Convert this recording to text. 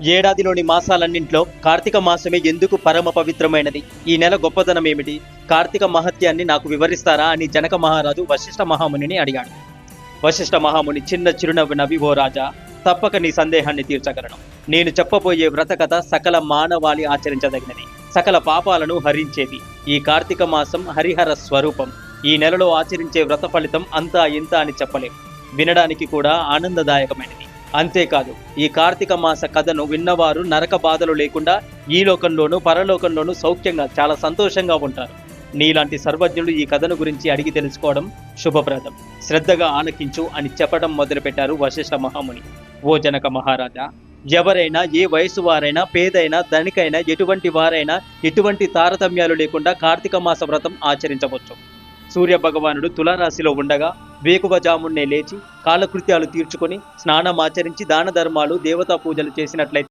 ఏడాదిలోని మాసాలన్నింట్లో కార్తీక మాసమే ఎందుకు పరమ పవిత్రమైనది? ఈ నెల గొప్పదనం ఏమిటి? కార్తీక మహత్యాన్ని నాకు వివరిస్తారా అని జనక మహారాజు వశిష్ఠ మహామునిని అడిగాడు. వశిష్ఠ మహాముని చిన్న చిరునవ్వు నవ్వి ఓ రాజా తప్పక నీ సందేహాన్ని తీర్చగలను. నేను చెప్పబోయే వ్రతకథ సకల మానవాళి ఆచరించదగినది. సకల పాపాలను హరించేది. ఈ కార్తీక మాసం హరిహర స్వరూపం. ఈ నెలలో ఆచరించే వ్రత ఫలితం అంతా ఇంత అని చెప్పలేం. వినడానికి కూడా ఆనందదాయకమైనది. అంతేకాదు ఈ కార్తీక మాస కథను విన్నవారు నరక బాధలు లేకుండా ఈ లోకంలోనూ పరలోకంలోనూ సౌఖ్యంగా చాలా సంతోషంగా ఉంటారు. నీలాంటి సర్వజ్ఞులు ఈ కథను గురించి అడిగి తెలుసుకోవడం శుభప్రదం. శ్రద్ధగా ఆలకించు అని చెప్పడం మొదలుపెట్టారు వశిష్ఠ మహాముని. ఓ జనక మహారాజా ఎవరైనా ఏ వయసు వారైనా పేదైనా ధనికైనా ఎటువంటి వారైనా ఎటువంటి తారతమ్యాలు లేకుండా కార్తీక మాస వ్రతం ఆచరించవచ్చు. సూర్య భగవానుడు తులారాశిలో ఉండగా వేకువజామున్నే లేచి కాలకృత్యాలు తీర్చుకొని స్నానం ఆచరించి దాన ధర్మాలు దేవతా పూజలు చేసినట్లయితే